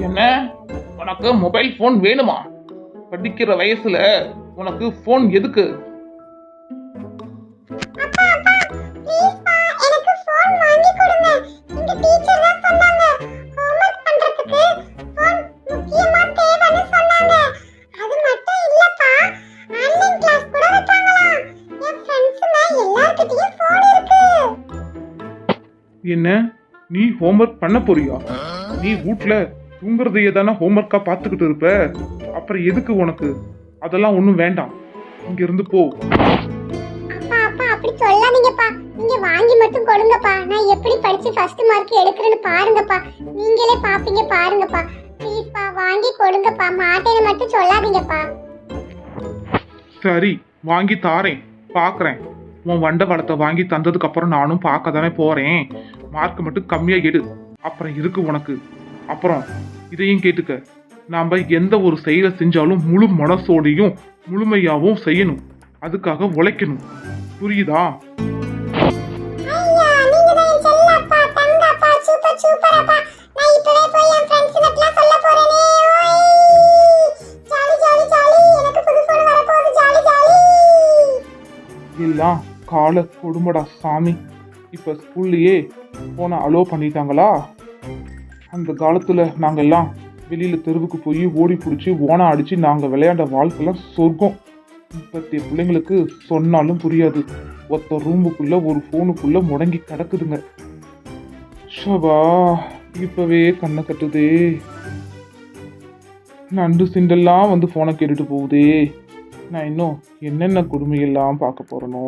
என்ன? உனக்கு mobile phone வேணுமா? படிக்கிற வயசுல உனக்கு ஃபோன் எதுக்கு? என்ன? நீ ஹோம்ஒர்க் பண்ண போறியா? நீ வீட்ல தூங்குறதையே தானே ஹோம்ஒர்க்கா பார்த்துக்கிட்டு இருப்ப? அப்புறம் எதுக்கு உனக்கு? அதெல்லாம் ஒன்றும் வேண்டாம். இங்க இருந்து போ. அப்பா அப்பா அப்படி சொல்லாதீங்கப்பா. நீங்க வாங்கி மட்டும் கொடுங்கப்பா. நான் எப்படி படிச்சு ஃபர்ஸ்ட் மார்க் எடுக்கிறேன்னு பாருங்கப்பா. நீங்களே பாப்பீங்க பாருங்கப்பா. ப்ளீஸ்ப்பா வாங்கி கொடுங்கப்பா. மாட்டேன்னு மட்டும் சொல்லாதீங்கப்பா. சரி வாங்கி தாரேன். பார்க்கறேன். உன் வண்ட வளத்தை வாங்கி தந்ததுக்கு அப்புறம் நானும் பார்க்க தானே போறேன். மார்க் மட்டும் கம்மியா எடு. அப்புறம் இருக்கு உனக்கு? அப்புறம் இதையும் கேட்டுக்க. நாம எந்த ஒரு செயலை செஞ்சாலும் முழு மனசோடையும் முழுமையாவும் செய்யணும். அதுக்காக உழைக்கணும். புரியுதா? எல்லாம் கால கொடுமடா சாமி. இப்போ ஸ்கூல்லையே ஃபோனை அலோ பண்ணிட்டாங்களா? அந்த காலத்தில் நாங்கள் எல்லாம் வெளியில் தெருவுக்கு போய் ஓடி பிடிச்சி ஓனம் அடித்து நாங்கள் விளையாண்ட வாழ்க்கைலாம் சொர்க்கம். இப்பத்திய பிள்ளைங்களுக்கு சொன்னாலும் புரியாது. ஒத்த ரூமுக்குள்ளே ஒரு ஃபோனுக்குள்ளே முடங்கி கிடக்குதுங்க. ஷபா இப்போவே கண்ணை கட்டுதே. நண்டு சிண்டெல்லாம் வந்து ஃபோனை கேட்டுட்டு போகுதே. நான் இன்னும் என்னென்ன கொடுமையெல்லாம் பார்க்க போகிறனோ